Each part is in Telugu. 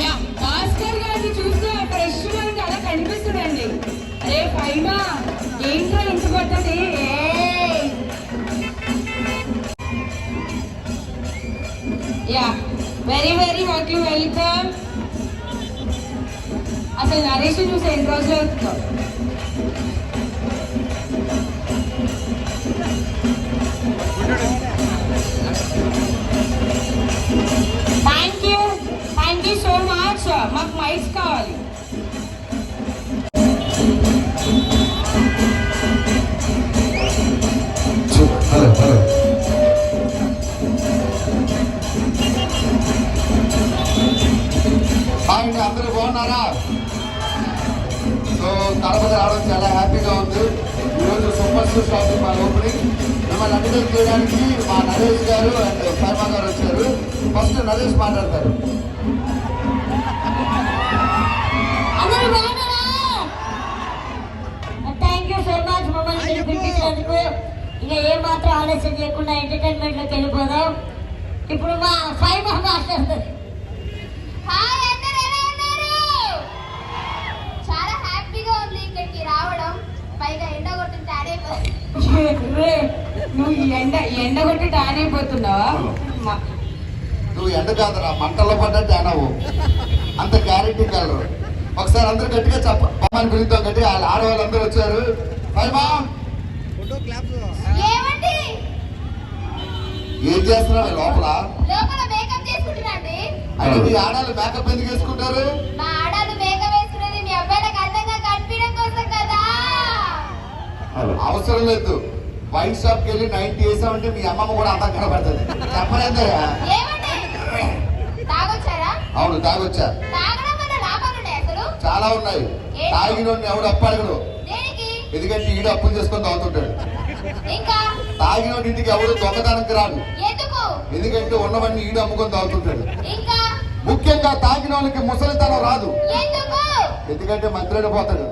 యా భాస్కర్ గారిని చూస్తే ఫ్రెష్గా అలా కనిపిస్తుందండి. అరే ఫైమా ఏంటో ఇంత కొత్తది? Yeah very very heartily welcome అసలు నరేష్ చూసే ఎన్ని రోజులు అవుతుందో. సో కడప రావడం చాలా హ్యాపీగా ఉంది. ఈరోజు super store shopping mall opening మిమ్మల్ని అడ్వర్టైజ్ చేయడానికి మా నరేష్ గారు అండ్ శర్మ గారు వచ్చారు. ఫస్ట్ నరేష్ మాట్లాడతారు. ఇక ఏ మాత్రం ఆలస్యం చేయకుండా ఎంటర్టైన్మెంట్లోకి వెళ్ళిపోదాం. ఇప్పుడు మా ఫైవ్ మాస్టర్ హాయ్ అందరూ ఎలా ఉన్నారు చాలా హ్యాపీగా ఉంది ఇక్కడికి రావడం పైగా ఎండ కొట్టిన టాడే ఏ, నువ్వు ఈ ఎండ ఈ ఎండ కొట్టి టాన్ అయిపోతున్నావా? నువ్వు ఎండ కాదురా మంటల్లో పడ్డట్టు అనవు అంత గ్యారెంటీ కలరు. ఒకసారి అందరూ గట్టిగా చెప్ప బొమ్మని పిలుద్దాం గట్టిగా వాళ్ళ ఆడవాళ్ళందరూ వచ్చారు. ఏం చేస్తున్నావు? లోపల. లోపల మేకప్ చేసుకుంటున్నాండి అయితే మీ ఆడాలు మేకప్ ఎందుకు వేసుకుంటారు? మా ఆడాలు మేకప్ వేసుకునేది మీ అబ్బాయిలకు అందంగా కనిపించడం కోసం కదా. అవసరం లేదు. వైన్ షాప్కి వెళ్ళి నైన్టీ వేసామంటే మీ అమ్మమ్మ కూడా అంతా కనబడుతుంది. చెప్పలేదయ్యా అవును తాగొచ్చా? చాలా ఉన్నాయి. తాగినోడిని ఎవడు అప్పు అడగడు. ఎందుకంటే ఈడు అప్పులు చేసుకొని తాగుతుంటాడు. తాగినోడి ఇంటికి ఎవడు దొంగతనానికి రాడు. ఎందుకు? ఎందుకంటే ఉన్నవన్నీ ఈడు అమ్ముకొని తాగుతుంటాడు. ముఖ్యంగా తాగిన వాళ్ళకి ముసలితనం రాదు. ఎందుకు? ఎందుకంటే మంత్రిని పోతాడు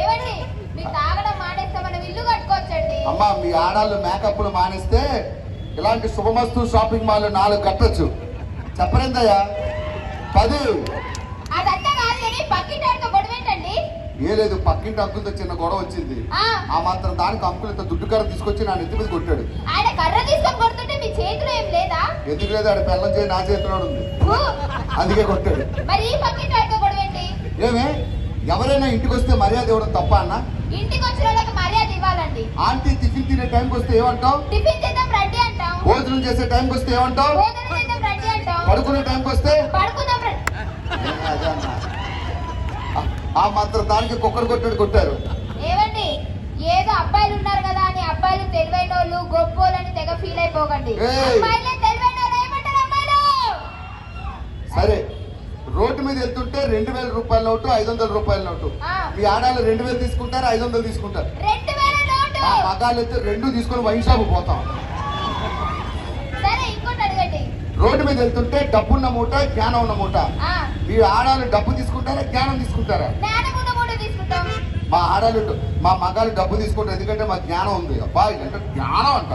ఏమండి మీకు తాగడం మానేస్తే మనం ఇల్లు కట్టుకోవచ్చండి అమ్మా మీ ఆడాళ్ళు మేకప్లు మానేస్తే ఇలాంటి శుభమస్తు షాపింగ్ మాల్ నాలుగు కట్టొచ్చు. చెప్పరేందయ్యా? పది. ఏ లేదు పక్కింటి అంకులతో చిన్న గొడవ వచ్చింది. ఆ, మాత్రం దానికి అంకుల్ ఇంత దుడ్డు కర్ర తీసుకొచ్చి నా నెత్తి మీద కొట్టాడు. ఆయన కర్ర తీసుకొని కొడుతుంటే మీ చేతిలో ఏం లేదా? ఎందుకు లేదు ఆడ బెల్లం చేయి నా చేతిలో ఉంది. అందుకే కొట్టాడు. మరి ఈ ఏమే? ఎవరైనా ఇంటికి వస్తే మర్యాద ఇవ్వడం తప్ప అన్న? ఇంటికి వచ్చిన వాళ్ళకి మర్యాద ఇవ్వాలండి. ఆంటీ టిఫిన్ తినే టైంకి వస్తే ఏమంటావు? టిఫిన్ అంటాం. భోజనం చేసే టైంకి వస్తే ఏమంటావు? భోజనం అంటాం. పడుకునే టైంకి వస్తే? పడుకుందాం. ఆ- మాత్రం దానికి కుక్కర్ కొట్టాడు కొట్టారు. ఏదో అబ్బాయిలు ఉన్నారు కదా అని అబ్బాయిలు తెలివైన వాళ్ళు గొప్పోలని తెగ ఫీల్ అయిపోకండి. అమ్మాయిలే తెలివైన వాళ్ళు ఏమంటారు అమ్మాయిలు సరే రోడ్డు మీద వెళ్తుంటే రెండు వేల రూపాయల నోటు ఐదు వందల రూపాయల నోటు. మీ ఆడాలు రెండు వేలు తీసుకుంటారు ఐదు వందలు తీసుకుంటారు. ఆ మగాళ్ళు అయితే రెండు తీసుకొని వైన్ షాప్ పోతాం. రోడ్డు మీద వెళ్తుంటే డబ్బున్న మూట జ్ఞానం ఉన్న మూట. మీ ఆడాలు డబ్బు తీసుకుంటారా జ్ఞానం తీసుకుంటారా? మా ఆడాలు మా మగాళ్ళు డబ్బు తీసుకుంటారు ఎందుకంటే మా జ్ఞానం ఉంది. అబ్బా అంటే జ్ఞానం అంట.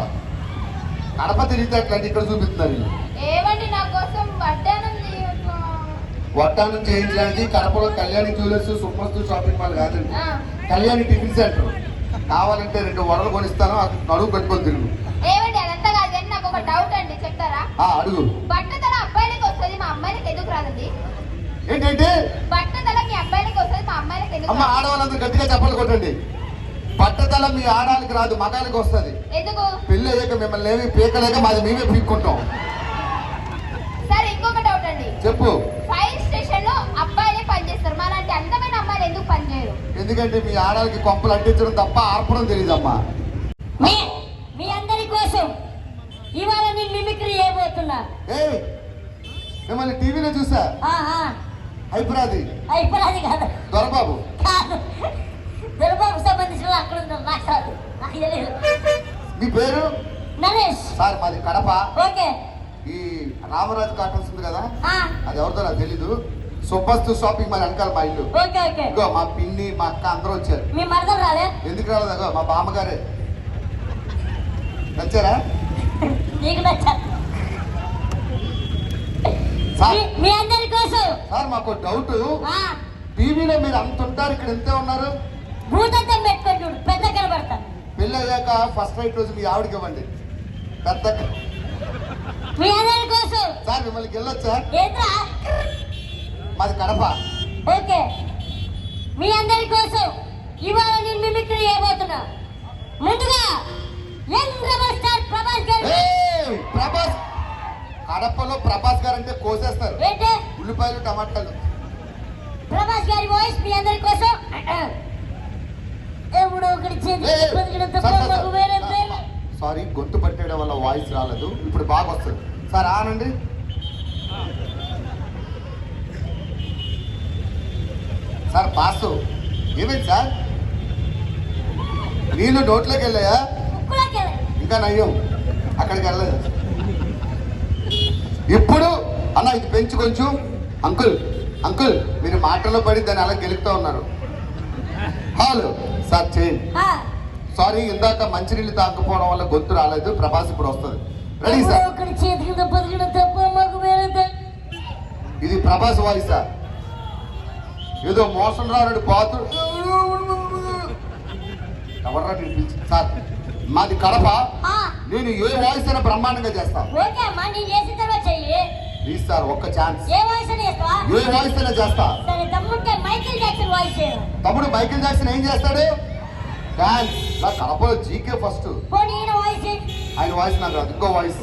కడప తిరిగితే అట్లాంటి ఇక్కడ చూపిస్తున్నారు. ఏమండి నా కోసం. వడ్డానం చేయించడానికి కడపలో Kalyani jewellers super shopping mall కాదండి. Kalyani tiffin centre. కావాలంటే రెండు వడలు కొనిస్తాను అది నడువు పెట్టుకొని తిరుగు. అడుగు. బట్టతల అబ్బాయిలకి వస్తుంది మా అమ్మాయిలకి ఎందుకు రాదండి? ఏంటంటే బట్టతల మీ అబ్బాయిలకి వస్తుంది మా అమ్మాయిలకి ఎందుకు అమ్మ? ఆడవాళ్ళందరూ గట్టిగా చెప్పలు కొట్టండి. పట్టదల మీ ఆడాలకి రాదు మగాలకి వస్తుంది. ఎందుకు? పెళ్ళి అయ్యాక మిమ్మల్ని ఏమి పీకలేక మాది మేమే పీక్కుంటాం. సరే ఇంకొక డౌట్ అండి. చెప్పు. ఎందుకు పనిచేయరు ఎందుకంటే మీ ఆడాలకి కొంపలు అంటించడం తప్ప ఆర్పడం తెలియదమ్మా మీ మీ అందరి కోసం ఇవాళ నేను మిమిక్రీ చేయబోతున్నా. ఏ మిమ్మల్ని టీవీలో చూసా? హైపరాది. అయిపోయింది కాదు. దొరబాబు. కాదు. దుర్బాబుకు సంబంధించిన అక్కడ ఉన్నారు. నాకు కాదు నాకు తెలియదు మీ పేరు? నరేష్. సార్ మాది కడప. ఓకే. ఈ రామరాజు కాటన్స్ ఉంది కదా? అది ఎవరిదో నాకు తెలీదు. సూపర్స్తు షాపింగ్ మాది వెనకాల మా ఇల్లు ఓకే ఓకే ఇగో మా పిన్ని మా అక్క అందరూ వచ్చారు. మీ మరదలు రాలే? ఎందుకు రాలేదు? అగో మా బామ్మగారే. నచ్చారా? నీకు నచ్చా? సార్. మీ- అందరి కోసం. సార్ మాకు డౌట్. ఆ, టీవీలో మీరు అంత ఉంటారు ఇక్కడ ఎంతే ఉన్నారు? భూతద్దం పెట్టుకొని చూడు పెద్ద కనబడతాను పెళ్ళి అయ్యాక ఫస్ట్ నైట్ రోజు మీ ఆవిడకి ఇవ్వండి. పెద్ద మీ అందరి కోసం. సార్ మిమ్మల్ని గెల్లొచ్చా ఏంట్రా? మాది కడప. ఓకే. మీ అందరి కోసం ఇవాళ నేను మిమిక్రీ చేయబోతున్నా. ముందుగా యంగ్ రెబల్ స్టార్ ప్రభాస్ గారు! ప్రభాస్. కడపలో ప్రభాస్ గారు అంటే కోసేస్తారు. ఏంటి? ఉల్లిపాయలు టమాటాలు. ప్రభాస్ గారి వాయిస్ మీ అందరి కోసం. ఎప్పుడు ఒకటి. సారీ గొంతు పట్టేయడం వల్ల వాయిస్ రాలేదు. ఇప్పుడు బాగా వస్తుంది. సార్ ఆనండి సార్ పాసు. ఏమైంది సార్? నీళ్ళు నోట్లోకి వెళ్ళాయా. ఇంకా నయ్యం. అక్కడికి వెళ్ళలేదు. ఇప్పుడు అన్న ఇది పెంచు కొంచెం. అంకుల్ అంకుల్ మీరు మాటల్లో పడి దాన్ని అలా గెలుపుతా ఉన్నారు. హలో. సార్ చేయండి. సారీ ఇందాక మంచినీళ్ళు తాకపోవడం వల్ల గొంతు రాలేదు. ప్రభాస్ ఇప్పుడు వస్తుంది. Ready sir. ఇది ప్రభాస్ వాయిస్ సార్. ఏదో మోసం రానుడు పాతు. ఎవర్రా నేను పిలిచి? సార్ మాది కడప. నేను ఏ వాయిస్ అయినా బ్రహ్మాండంగా చేస్తా? ఓకే అమ్మా నేను చేసిన తర్వాత చెయ్యి. ప్లీజ్ సార్ ఒక్క ఛాన్స్. ఏ వాయిస్ అయినా చేస్తా? తమ్ముడు మైకిల్ జాక్సన్ ఏం చేస్తాడు? డాన్స్. నా కడపలో జీకే ఫస్ట్. ఆయన వాయిస్ నాకు రాదు ఇంకో వాయిస్.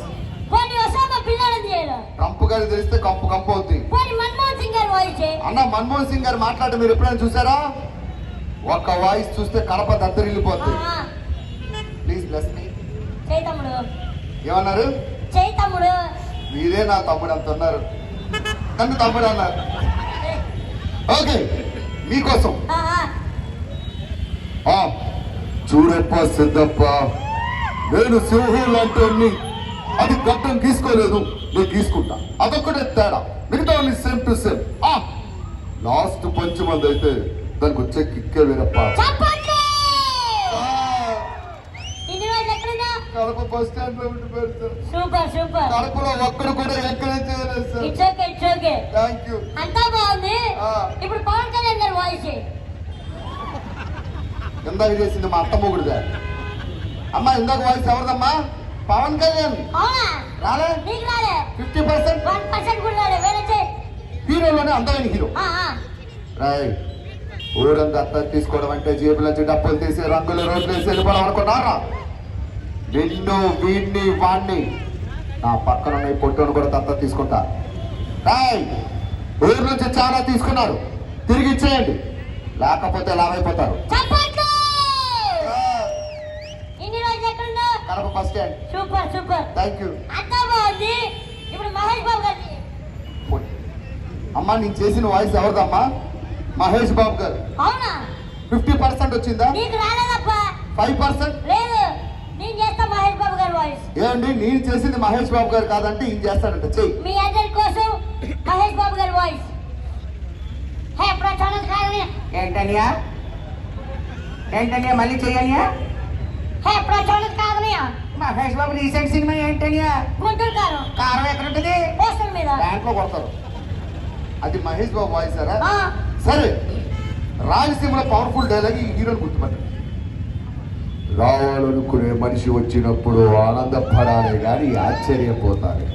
ట్రంప్ గారికి తెలిస్తే కంపు కంపు అవుతుంది పోనీ మన్మోహన్ సింగ్ గారి వాయిస్ చేయి. అన్న మన్మోహన్ సింగ్ గారు మాట్లాడటం మీరు ఎప్పుడైనా చూసారా? ఒక్క వాయిస్ చూస్తే కడప దద్దరిల్లిపోతుంది ప్లీజ్ బ్లెస్ మీ. తమ్ముడు. ఏమన్నారు? తమ్ముడు. మీరే నా తమ్ముడు అంత ఉన్నారు నన్ను తమ్ముడు అన్నారు. ఓకే మీకోసం. చూడప్ప సిద్ధప్ప నేను సింహం లాంటి అది గడ్డం గీసుకోలేదు. నేను గీసుకుంటా. అదొక్కటే తేడా. మిగతా same to same last punch మంది అయితే దానికి వచ్చే కిక్కే వేరప్ప. కడప బస్ స్టాండ్లో ఉండి పెడతారు సూపర్ సూపర్. కడపలో ఒక్కడు కూడా ఎంకరేజ్ చేయలేదు sir. It's okay it's okay thank you అంతా బాగుంది. ఆ. ఇప్పుడు పవన్ కళ్యాణ్ గారి వాయిస్ చేయి. ఇందాక చేసింది మా అత్త మొగుడుదా. అమ్మా ఇందాక వాయిస్ ఎవరిదమ్మా? పవన్ కళ్యాణ్. రాలే? Fifty percent. హీరోలోనే అందమైన హీరో. ఊరంతా అత్త తీసుకోవడం అంటే జేబుల నుంచి డబ్బులు తీసి రంగులు రోడ్లు వేసి వెళ్ళిపోవడం అనుకున్నారా నిన్ను వీడిని వాణ్ణి. నా పక్కన ఉన్న ఈ పొట్టును కూడా దత్త తీసుకుంటా. రాయ్ ఊరు నుంచి చాలా తీసుకున్నారు. తిరిగి ఇచ్చేయండి. లేకపోతే లాభైపోతారు Kadapa bus stand super super. Thank you అంతా బాగుంది. ఇప్పుడు మహేష్ బాబు గారి అమ్మా నేను చేసిన వాయిస్ ఎవరిదమ్మా? మహేష్ బాబు గారు. అవునా? ఫిఫ్టీ పర్సెంట్ వచ్చిందా? నీకు రాలేదప్పా. ఫైవ్ పర్సెంట్ లేదు. నేను చేస్తా మహేష్ బాబు గారి వాయిస్ ఏమండి నేను చేసింది మహేష్ బాబు గారు కాదంటే ఈయన చేస్తాడంట. చెయ్యి. మీ అందరి కోసం మహేష్ బాబు గారి వాయిస్ హే ప్రచారం కాదు ఏంటనియా? ఏంటనియా? మళ్ళీ చెయ్యనియా? హే ప్రచారం కాదు మహేష్ బాబు రీసెంట్ సినిమా ఏంటనియా? గుంటూరు కారు. కారం ఎక్కడ ఉంటుంది పోస్టర్ మీద. బ్యాంక్లో కొడతారు. అది మహేష్ బాబు వాయిస్ సరే ఆ, సరే రాయలసీమలో పవర్ఫుల్ డైలాగ్ ఈ హీరోని గుర్తుపట్టండి రావాలనుకునే మనిషి వచ్చినప్పుడు ఆనందపడాలి కానీ ఆశ్చర్యపోతారు.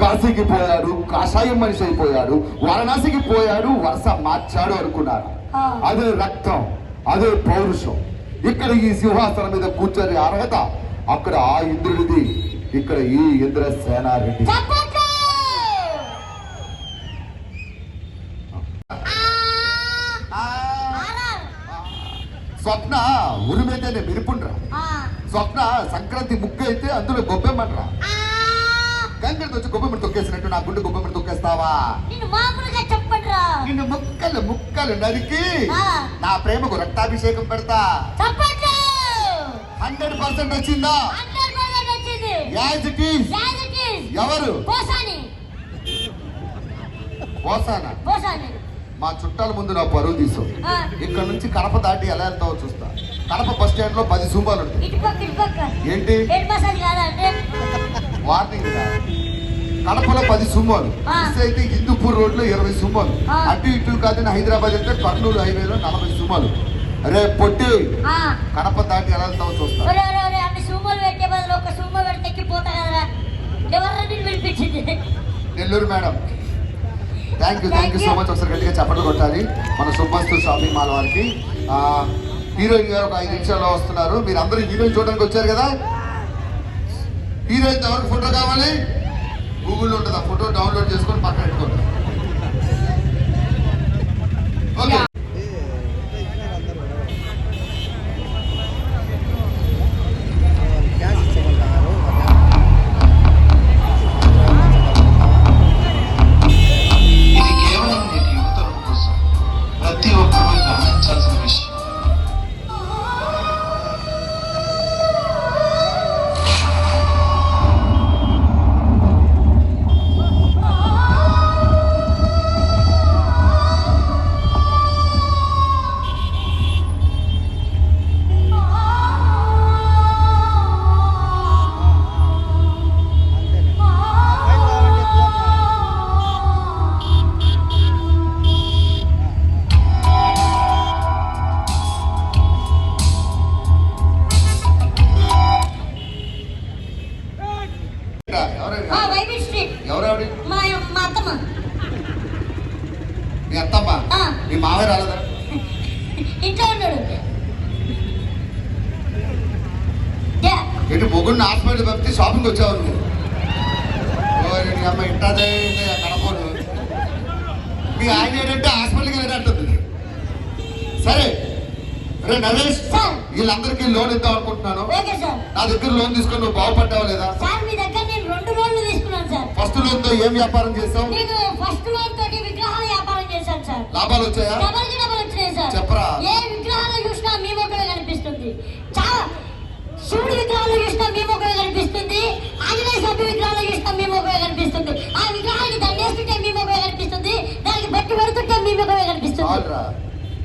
కాశీకి పోయాడు కాషాయం మనిషి అయిపోయాడు వారణాసికి పోయాడు వరుస మార్చాడు అనుకున్నారు. ఆ. అదే రక్తం అదే పౌరుషం. ఇక్కడ ఈ సింహాసనం మీద కూర్చొని అర్హత అక్కడ ఆ ఇంద్రుడిది. ఇక్కడ ఈ ఇంద్ర సేనారెడ్డి. స్వప్న ఉరిమైతేనే మెరుపుండ్రా. స్వప్న సంక్రాంతి ముగ్గు అయితే అందులో గొబ్బెమ్మన్రా. గంగడి వచ్చి గొబ్బెమ్మని తొక్కేసినట్టు నా గుండె గొబ్బెమ్మని తొక్కేస్తావా? నిన్ను ముక్కలు ముక్కలు నరికి. నా ప్రేమకు రక్తాభిషేకం పెడతా. హండ్రెడ్ పర్సెంట్ వచ్చిందా యాజ్ ఇట్ ఈస్ ఎవరు? పోసాని. మా చుట్టాల ముందు నా పరువు తీసు. ఇక్కడ నుంచి కడప దాటి ఎలా వెళ్తావో చూస్తా. కడప బస్ స్టాండ్లో పది సూపాలు ఉంటాయి ఏంటి? వార్నింగ్. కడపలో పది సుమోలు అయితే హిందూపూర్ రోడ్లో ఇరవై సుమోలు. అటు ఇటు కాదని హైదరాబాద్ అయితే కర్నూలు హైవేలో నలభై సుమోలు అరే పొట్టి. కడప దాటి ఎలా వెళ్తావో చూస్తా. Nellore madam. Thank you thank you so much ఒకసారి గట్టిగా చప్పట్లు కొట్టాలి. మన సుబ్బస్తు షాపింగ్ మాల్ వారికి. హీరోయిన్ గారు ఒక ఐదు నిమిషాల్లో వస్తున్నారు. మీరు అందరూ హీరోయిన్ చూడడానికి వచ్చారు కదా? హీరోయిన్ ఎవరికి ఫోటో కావాలి? గూగుల్లో ఉంటుంది? ఆ ఫోటో డౌన్లోడ్ చేసుకొని అమ్మ ఇంటదే కడపడు మీ ఆయన ఏంటంటే హాస్పిటల్కి వెళ్ళినట్టుంది సరే రే నరేష్. వీళ్ళందరికీ లోన్ ఇద్దాం అనుకుంటున్నాను. నా దగ్గర లోన్ తీసుకొని నువ్వు బాగుపడ్డావు లేదా? సార్ మీ దగ్గర నేను రెండు రోజులు తీసుకున్నాను సార్. ఫస్ట్ లోన్తో ఏం వ్యాపారం చేసావు? నేను ఫస్ట్ లోన్ తోటి విగ్రహాల వ్యాపారం చేశాను సార్. లాభాలు వచ్చాయా? డబల్కి డబల్ వచ్చినాయి సార్. చెప్పరా. ఏ విగ్రహాలు చూసినా మీ మొక్కలు కనిపిస్తుంది. చాలా శివుడి విగ్రహాలు చూసినా మీ మొక్కలు స్వామి విగ్రహాలు చూసినా మీ మొక్కలు కనిపిస్తుంది ఆ విగ్రహానికి దండేస్తుంటే మీ మొక్కలు కనిపిస్తుంది దానికి బట్టి పెడుతుంటే మీ మొక్కలు కనిపిస్తుంది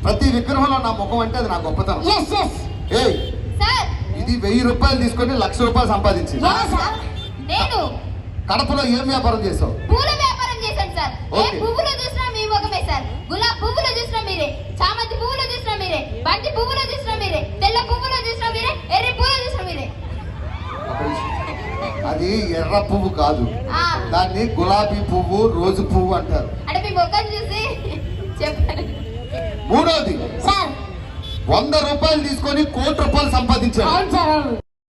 ప్రతి విగ్రహంలో నా ముఖం అంటే అది నా గొప్పతనం. ఎస్ ఎస్ ఏయ్ సార్. ఇది వెయ్యి రూపాయలు తీసుకొని లక్ష రూపాయలు సంపాదించి నేను కడపలో ఏం వ్యాపారం చేసావు? పూల వ్యాపారం చేశాను సార్. ఏ. పువ్వులు చూసినా మీ ముఖమే సార్. గులాబ్ పువ్వులు చూసినా మీరే. చామంతి పువ్వులు చూసినా మీరే. బంతి పువ్వులు చూసినా మీరే తెల్ల పువ్వులు చూసినా మీరే ఎర్రి పువ్వులు చూసినా మీరే ఒక విషయం. అది ఎర్ర పువ్వు కాదు. దాన్ని గులాబీ పువ్వు రోజు పువ్వు అంటారు. మూడోది. సార్. వంద రూపాయలు తీసుకొని కోటి రూపాయలు సంపాదించారు.